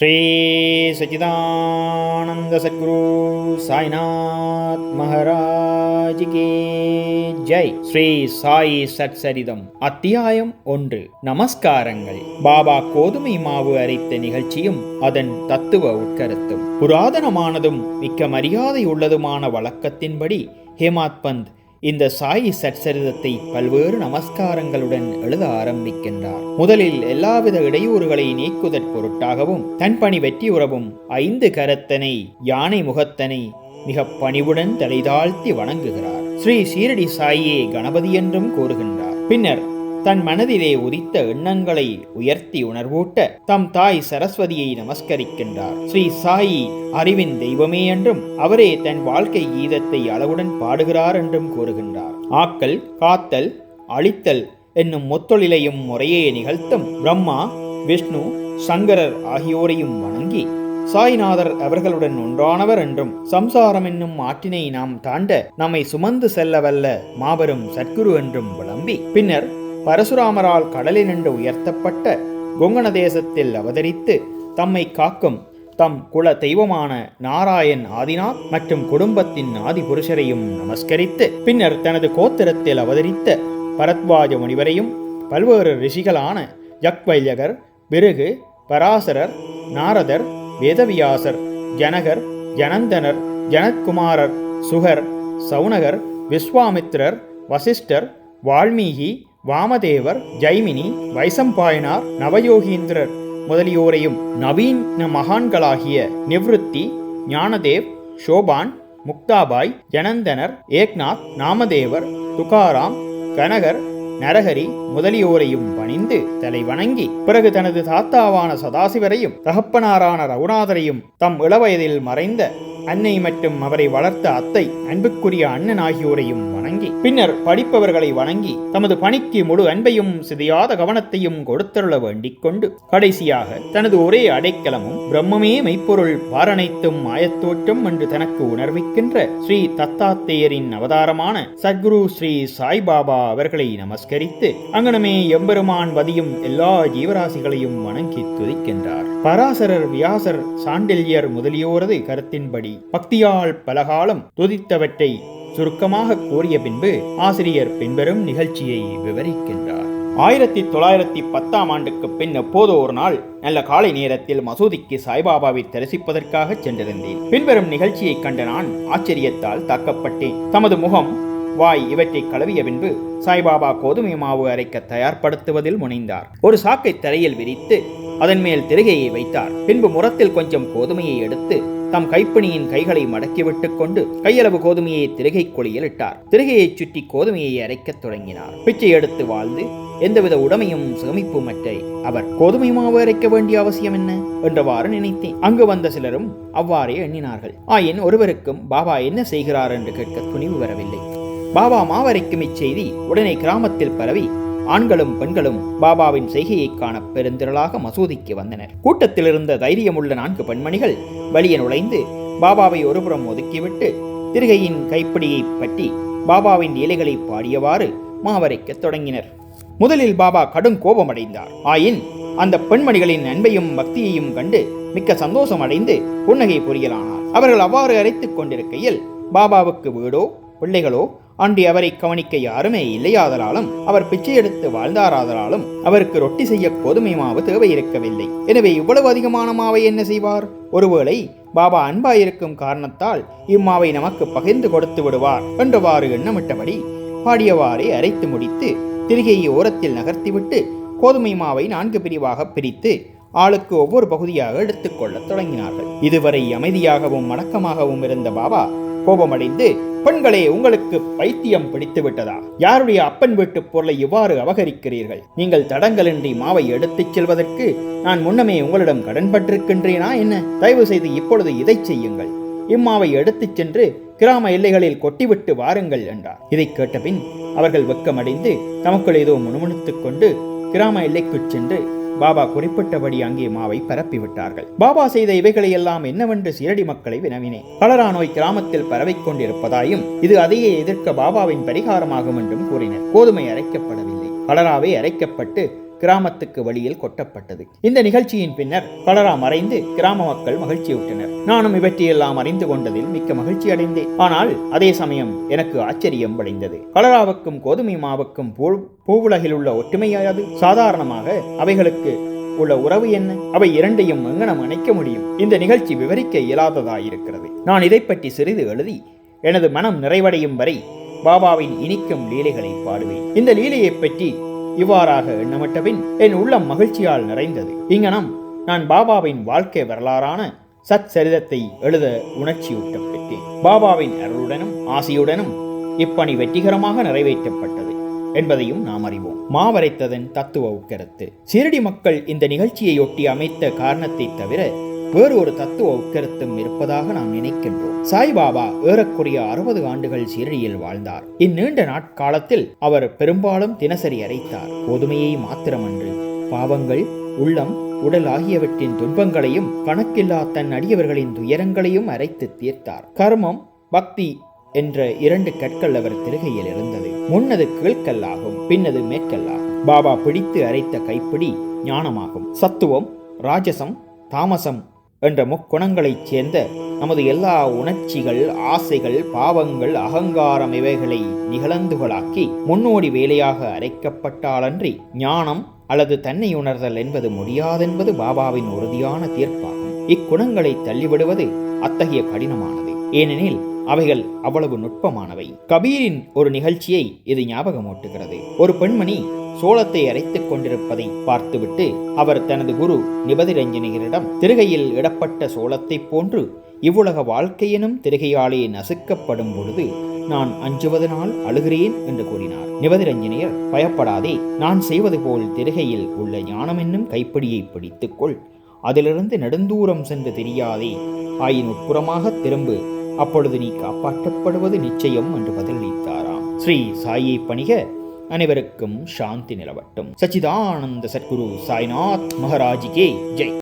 श्री सच्चिदानंद सद्गुरु Sainath Maharaj K Jai Sri Sai Satcharitam அத்தியாயம் ஒன்று நமஸ்காரங்கள் பாபா கோதுமை மாவு அரைத்த நிகழ்ச்சியும் அதன் தத்துவ உட்கருத்தும் புராதனமானதும் மிக்க மரியாதை உள்ளதுமான வழக்கத்தின்படி ஹேமாத் பந்த் இந்த சாயி சற்சரிதத்தை பல்வேறு நமஸ்காரங்களுடன் எழுத ஆரம்பிக்கின்றார். முதலில் எல்லாவித இடையூறுகளை நீக்குதற் பொருட்டாகவும் தன் பணி வெற்றியுறவும் ஐந்து கரத்தனை யானை முகத்தனை மிக பணிவுடன் தலைதாழ்த்தி வணங்குகிறார். ஸ்ரீ சீரடி சாயியே கணபதி என்றும் கூறுகின்றார். பின்னர் தன் மனதிலே உதித்த எண்ணங்களை உயர்த்தி உணர்வூட்ட தம் தாய் சரஸ்வதியை நமஸ்கரிக்கின்றார். ஸ்ரீ சாயி அறிவின் தெய்வமே என்றும் அவரே தன் வாழ்க்கை கீதத்தை அளவுடன் பாடுகிறார் என்றும் கூறுகின்றார். ஆக்கல் காத்தல் அழித்தல் என்னும் முத்தொழிலையும் முறையே நிகழ்த்தும் பிரம்மா விஷ்ணு சங்கரர் ஆகியோரையும் வணங்கி சாய்நாதர் அவர்களுடன் ஒன்றானவர் என்றும் சம்சாரம் என்னும் ஆற்றினை நாம் தாண்ட நம்மை சுமந்து செல்லவல்ல மாபெரும் சத்குரு என்றும் விளம்பி பின்னர் பரசுராமரால் கடலினின்று உயர்த்தப்பட்ட கொங்கண தேசத்தில் அவதரித்து தம்மை காக்கும் தம் குல தெய்வமான நாராயண் ஆதிநாத் மற்றும் குடும்பத்தின் ஆதி புருஷரையும் நமஸ்கரித்து பின்னர் தனது கோத்திரத்தில் அவதரித்த பரத்வாஜ முனிவரையும் பல்வேறு ரிஷிகளான யக்வைல்யகர் பிருகு பராசரர் நாரதர் வேதவியாசர் ஜனகர் ஜனந்தனர் ஜனத்குமாரர் சுகர் சவுனகர் விஸ்வாமித்திரர் வசிஷ்டர் வால்மீகி வாமதேவர் ஜைமினி வைசம்பாயனார் நவயோகீந்திரர் முதலியோரையும் நவீன மகான்களாகிய நிவ்ருத்தி ஞானதேவ் ஷோபான் முக்தாபாய் ஜனந்தனர் ஏக்நாத் நாமதேவர் துகாராம் கனகர் நரஹரி முதலியோரையும் பணிந்து தலை வணங்கி பிறகு தனது தாத்தாவான சதாசிவரையும் தகப்பனாரான ரகுநாதரையும் தம் இளவயதில் மறைந்த அன்னை மற்றும் அவரை வளர்த்த அத்தை அன்புக்குரிய அண்ணன் ஆகியோரையும் வணங்கி பின்னர் படிப்பவர்களை வணங்கி தமது பணிக்கு முழு அன்பையும் சிதையாத கவனத்தையும் கொடுத்தருள வேண்டிக் கொண்டு கடைசியாக தனது ஒரே அடைக்கலமும் பிரம்மமே மெய்ப்பொருள் பாரணைத்தும் மாயத்தோற்றம் என்று தனக்கு உணர்விக்கின்ற ஸ்ரீ தத்தாத்தேயரின் அவதாரமான சத்குரு ஸ்ரீ சாய்பாபா அவர்களை நமஸ்கரித்து அங்கனமே எம்பெருமான் வதியும் எல்லா ஜீவராசிகளையும் வணங்கி துதிக்கின்றார். பராசரர் வியாசர் சாண்டில்யர் முதலியோரது கருத்தின்படி பக்தியால் பலகாலம் துதித்தவற்றை சுருக்கமாக கூறிய பின்பு ஆசிரியர் பின்வரும் நிகழ்ச்சியை விவரிக்கின்றார். ஆயிரத்தி தொள்ளாயிரத்தி பத்தாம் ஆண்டுக்கு பின் எப்போதோ ஒரு நாள் நல்ல காலை நேரத்தில் மசூதிக்கு சாய்பாபாவை தரிசிப்பதற்காக சென்றிருந்தேன். பின்வரும் நிகழ்ச்சியை கண்ட நான் ஆச்சரியத்தால் தாக்கப்பட்டேன். தமது முகம் வாய் இவற்றை கழுவிய பின்பு சாய்பாபா கோதுமை மாவு அரைக்க தயார்படுத்துவதில் முனைந்தார். ஒரு சாக்கை தரையில் விரித்து அதன் மேல் திருகையை வைத்தார். பின்பு முரத்தில் கொஞ்சம் கோதுமையை எடுத்து தம் கைப்பணியின் கைகளை மடக்கிவிட்டுக் கொண்டு கையளவு கோதுமையை திருகை கொளியில் இட்டார். திருகையைச் சுற்றி கோதுமையை அரைக்கத் தொடங்கினார். பிச்சை எடுத்து வாழ்ந்து எந்தவித உடமையும் சேமிப்புமற்ற அவர் கோதுமை மாவு அரைக்க வேண்டிய அவசியம் என்ன? என்றவாறு நினைத்தேன். அங்கு வந்த சிலரும் அவ்வாறே எண்ணினார்கள். ஆயின் ஒருவருக்கும் பாபா என்ன செய்கிறார்? என்று கேட்க துணிவு வரவில்லை. பாபா மாவரைக்கும் இச்செய்தி உடனே கிராமத்தில் பரவி ஆண்களும் பெண்களும் பாபாவின் செய்கையை காண பெருந்திரளாக மசூதிக்கு வந்தனர். கூட்டத்தில் இருந்த தைரியமுள்ள நான்கு பெண்மணிகள் வெளியே நுழைந்து பாபாவை ஒருபுறம் ஒதுக்கிவிட்டு திருகையின் கைப்பிடியை பற்றி பாபாவின் இலைகளை பாடியவாறு மாவரைக்கத் தொடங்கினர். முதலில் பாபா கடும் கோபமடைந்தார். ஆயின் அந்த பெண்மணிகளின் அன்பையும் பக்தியையும் கண்டு மிக்க சந்தோஷம் அடைந்து புன்னகை புரியலானார். அவர்கள் அவ்வாறு அரைத்துக் கொண்டிருக்கையில் பாபாவுக்கு வீடோ பிள்ளைகளோ அன்று அவரை கவனிக்க யாருமே இல்லையாதலாலும் அவர் பிச்சை எடுத்து வாழ்ந்தாராதலாலும் அவருக்கு ரொட்டி செய்ய கோதுமை மாவு தேவை இருக்கவில்லை எனவே இவ்வளவு அதிகமான மாவை என்ன செய்வார்? ஒருவேளை பாபா அன்பாயிருக்கும் காரணத்தால் இம்மாவை நமக்கு பகிர்ந்து கொடுத்து விடுவார் என்றவாறு எண்ணமிட்டபடி பாடியவாறே அரைத்து முடித்து திருகையை ஓரத்தில் நகர்த்திவிட்டு கோதுமை மாவை நான்கு பிரிவாக பிரித்து ஆளுக்கு ஒவ்வொரு பகுதியாக எடுத்துக்கொள்ளத் தொடங்கினார்கள். இதுவரை அமைதியாகவும் வணக்கமாகவும் இருந்த பாபா கோபமடைந்து பெண்களே உங்களுக்கு பைத்தியம் பிடித்து விட்டதா யாருடைய அப்பன் வீட்டு பொருளை இவ்வாறு அபகரிக்கிறீர்கள்? நீங்கள் தடங்கலின்றி மாவை எடுத்துச் செல்வதற்கு நான் முன்னமே உங்களிடம் கடன்பட்டிருக்கின்றேனா என்ன? தயவு செய்து இப்பொழுது இதை செய்யுங்கள். இம்மாவை எடுத்துச் சென்று கிராம எல்லைகளில் கொட்டிவிட்டு வாருங்கள் என்றார். இதை கேட்டபின் அவர்கள் வெக்கமடைந்து தமக்குள் ஏதோ முணுமுணுத்துக் கொண்டு கிராம எல்லைக்குச் சென்று பாபா குறிப்பிட்டபடி அங்கே மாவை பரப்பிவிட்டார்கள். பாபா செய்த இவைகளை எல்லாம் என்னவென்று சீரடி மக்களை வினவினேன் கலரா நோய் கிராமத்தில் பரவிக் கொண்டிருப்பதாயும் இது அதையே எதிர்க்க பாபாவின் பரிகாரமாகும் என்றும் கூறினர். கோதுமை அரைக்கப்படவில்லை. கலராவே அரைக்கப்பட்டு கிராமத்துக்கு வழியில் கொட்டப்பட்டது. இந்த நிகழ்ச்சியின் பின்னர் கலரா மறைந்து கிராம மக்கள் மகிழ்ச்சியுற்றனர் நானும் இவற்றையெல்லாம் அறிந்து கொண்டதில் மிக்க மகிழ்ச்சி அடைந்தேன். ஆனால் அதே சமயம் எனக்கு ஆச்சரியம் விளைந்தது. கலராவுக்கும் கோதுமை மாவுக்கும் பூ- பூவுலகில் உள்ள ஒற்றுமையாது சாதாரணமாக அவைகளுக்கு உள்ள உறவு என்ன? அவை இரண்டையும் எங்கனம் அணைக்க முடியும்? இந்த நிகழ்ச்சி விவரிக்க இயலாததாயிருக்கிறது. நான் இதை பற்றி சிறிது எழுதி எனது மனம் நிறைவடையும் வரை பாபாவின் இனிக்கும் லீலைகளை பாடுவேன். இந்த லீலையைப் பற்றி இவ்வாறாக எண்ணமிட்ட பின் என் உள்ளம் மகிழ்ச்சியால் நிறைந்தது. இங்கனம் நான் பாபாவின் வாழ்க்கை வரலாறான சச்சரிதத்தை எழுத உணர்ச்சியூட்டம் பெற்றேன். பாபாவின் அருளுடனும் ஆசையுடனும் இப்பணி வெற்றிகரமாக நிறைவேற்றப்பட்டது என்பதையும் நாம் அறிவோம். மாவரைத்ததன் தத்துவ உட்கருத்து சிரடி மக்கள் இந்த நிகழ்ச்சியையொட்டி அமைத்த காரணத்தை தவிர வேறு ஒரு தத்துவ உக்கிரத்தும் இருப்பதாக நாம் நினைக்கின்றோம். சாய்பாபா ஏறக்குறைய அறுபது ஆண்டுகள் சீரடியில் வாழ்ந்தார். இந்நீண்ட நாட்காலத்தில் அவர் பெரும்பாலும் தினசரி அரைத்தார். கோதுமையை மாத்திரமன்று பாவங்கள் உள்ளம் உடல் ஆகியவற்றின் துன்பங்களையும் கணக்கில்லா தன் அடியவர்களின் துயரங்களையும் அரைத்து தீர்த்தார். கர்மம் பக்தி என்ற இரண்டு கற்கள் அவர் திருகையில் இருந்தது. முன்னது கீழ்கல்லாகும் பின்னது மேற்கல்லாகும். பாபா பிடித்து அரைத்த கைப்பிடி ஞானமாகும். சத்துவம் ராஜசம் தாமசம் என்ற முக்குணங்களைச் சேர்ந்த நமது எல்லா உணர்ச்சிகள் ஆசைகள் பாவங்கள் அகங்காரம் இவைகளை நிகழந்துகளாக்கி முன்னோடி வேலையாக அரைக்கப்பட்டாலன்றி ஞானம் அல்லது தன்னை உணர்தல் என்பது முடியாதென்பது பாபாவின் உறுதியான தீர்ப்பாகும். இக்குணங்களை தள்ளிவிடுவது அத்தகைய கடினமானது. ஏனெனில் அவைகள் அவ்வளவு நுட்பமானவை. கபீரின் ஒரு நிகழ்ச்சியை இது ஞாபகமூட்டுகிறது. ஒரு பெண்மணி சோளத்தை அரைத்துக் கொண்டிருப்பதை பார்த்துவிட்டு அவர் தனது குரு நிபதிரஞ்சனியரிடம் திருகையில் இடப்பட்ட சோளத்தைப் போன்று இவ்வுலக வாழ்க்கையினும் திருகையாலே நசுக்கப்படும் பொழுது நான் அஞ்சுவதனால் அழுகிறேன் என்று கூறினார். நிபதிரஞ்சனியர் பயப்படாதே நான் செய்வது போல் திருகையில் உள்ள ஞானம் என்னும் கைப்பிடியை பிடித்துக்கொள். அதிலிருந்து நெடுந்தூரம் சென்று தெரியாதே ஆயின் உட்புறமாக திரும்பு. அப்பொழுது நீ காப்பாற்றப்படுவது நிச்சயம் என்று பதிலளித்தாராம். ஸ்ரீ சாயை பணிக அனைவருக்கும் சாந்தி நிலவட்டும். சச்சிதானந்த சத்குரு சாய்நாத் மகாராஜிகே ஜெய்.